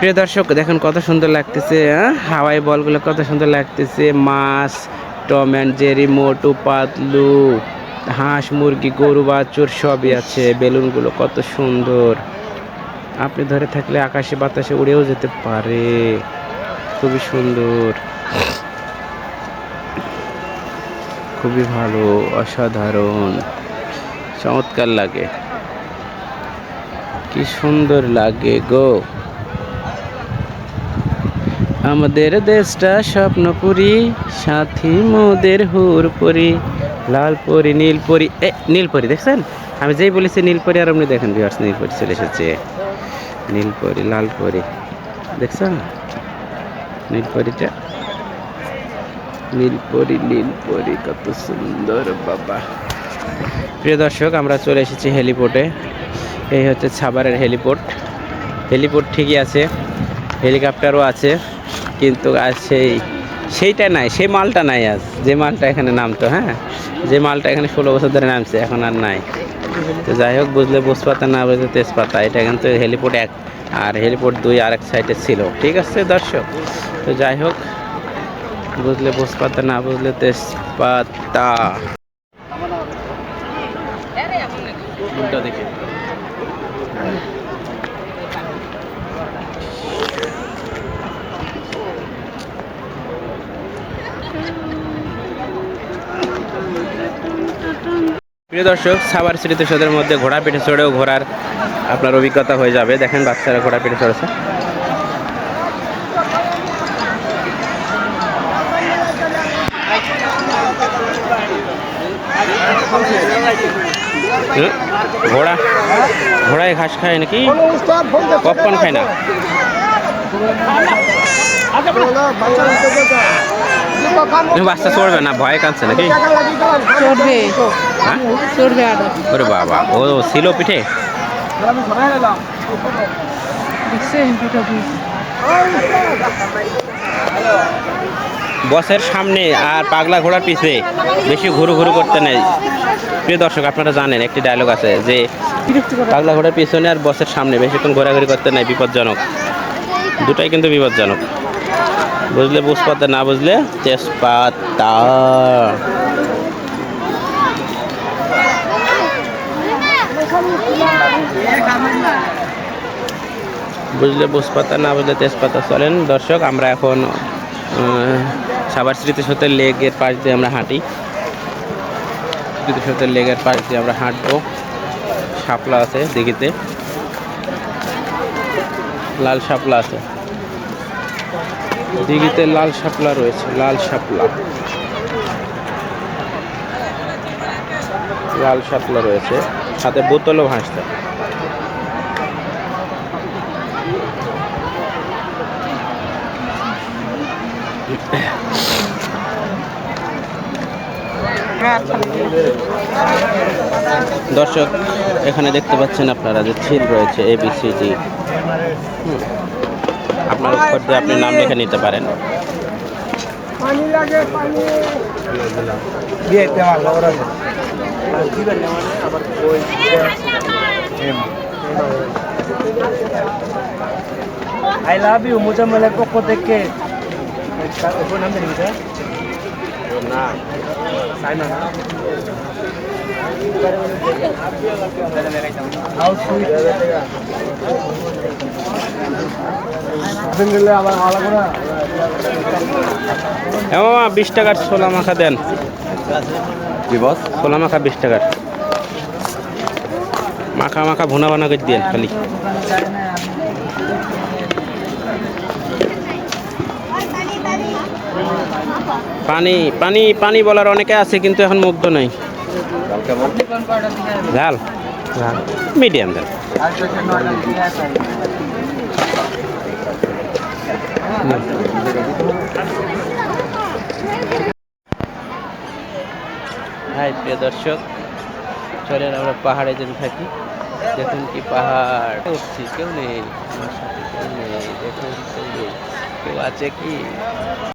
প্রিয় দর্শক, দেখেন কত সুন্দর লাগতেছে হ্যাঁ? হাওয়াই বলগুলো কত সুন্দর লাগতেছে। মাছ, Tom and Jerry, Motu, Patlu, হাঁস, মুরগি, গরু, বাছুর সবই আছে। বেলুনগুলো কত সুন্দর। আপনি ধরে থাকলে আকাশে, বাতাসে উড়েও যেতে পারে। খুবই সুন্দর। খুবই ভালো, অসাধারণ। চমৎকার লাগে। কি সুন্দর লাগে গো। আমাদের দেশটা স্বপ্নপুরি, সাথী মোদের হুরপুরি লাল পরি নীলপরি, এ, নীলপরি, দেখছেন? আমি যেই বলেছি নীলপরি আর আপনি দেখেন বিহার্স নীলপরি চলে এসেছে। নীলপরি লাল পরি দেখছেন? নীলপরিটা? নীলপরি নীলপরি, কত সুন্দর, বাবা। প্রিয় দর্শক, আমরা চলে এসেছি হেলিপোর্টে। এই হচ্ছে ছাবারের হেলিপোর্ট। হেলিপোর্ট ঠিকই আছে। হেলিকপ্টারও আছে। কিন্তু আজ সেই সেইটা নাই সেই মালটা নাই আজ। যে মালটা এখানে নামতো হ্যাঁ? যে মালটা এখানে ষোলো বছর ধরে নামছে এখন আর নাই। তো যাই হোক বুঝলে বুঝপাতা না বুঝলে তেজপাতা এটা কিন্তু হেলিপোর্ট এক আর হেলিপোর্ট দুই আর এক সাইডে ছিল। ঠিক আছে দর্শক? তো যাই হোক বুঝলে বুঝপাতা না বুঝলে তেজপাতা। দেখে? প্রিয় দর্শক সাবার স্মৃতিসৌধের মধ্যে ঘোড়া পিঠে চড়েও ঘোরার আপনার অভিজ্ঞতা হয়ে যাবে। দেখেন, বাচ্চারা ঘোড়া পিঠে চড়েছে ঘোড়া? ঘোড়ায় ঘাস খায় নাকি? পপকর্ন খায় না? তুমি বাচ্চা চড়বে না? ভয়ে কাঁদছে নাকি? চড়বে। হ্যাঁ? চড়বে আরও ওরে বাবা ও ছিল পিঠে? বসের সামনে আর পাগলা ঘোড়ার পিছে বেশি ঘুরু ঘুরু করতে নেই। প্রিয় দর্শক আপনারা জানেন একটি ডায়লগ আছে যে পাগলা ঘোড়ার পিছনে আর বসের সামনে বেশিক্ষণ ঘোরাঘুরি করতে নেই বিপজ্জনক। দুটাই কিন্তু বিপজ্জনক। বুঝলে বুঝপাতা না বুঝলে তেজপাতা। বুঝলে বুঝপাতা না বুঝলে তেজপাতা চলেন। দর্শক, আমরা এখন সাবার স্মৃতিসৌধের লেগের পাশ দিয়ে আমরা হাঁটি। স্মৃতিসৌধের লেগের পাশ দিয়ে আমরা হাঁটবো। শাপলা আছে দিঘিতে। লাল শাপলা আছে। দিঘিতে লাল শাপলা রয়েছে, লাল শাপলা। লাল শাপলা রয়েছে, সাথে বোতলও ভাসছে। দর্শক, এখানে দেখতে পাচ্ছেন আপনারা যে ছিল রয়েছে এ বি সি ডি আপনার উপর দিয়ে আপনি নাম লিখে নিতে পারেন আই লাভ ইউ মোজাম্মেলের পক্ষ থেকে না হ্যাঁ মামা বিশ টাকার ছোলা মাখা দেন। কি বস? ছোলা মাখা বিশ টাকার। মাখা মাখা ভুনা বানা করে দেন খালি। পানি পানি পানি বলার অনেকে আছে কিন্তু এখন মুগ্ধ নাই। ঝাল? ঝাল। মিডিয়াম দেন হাই প্রিয় দর্শক চলেন আমরা পাহাড়ে যেতে থাকি। দেখুন কি পাহাড়। উঠছি কেউ নেই। আমার সাথে কেউ নেই। দেখুন কেউ আছে কি?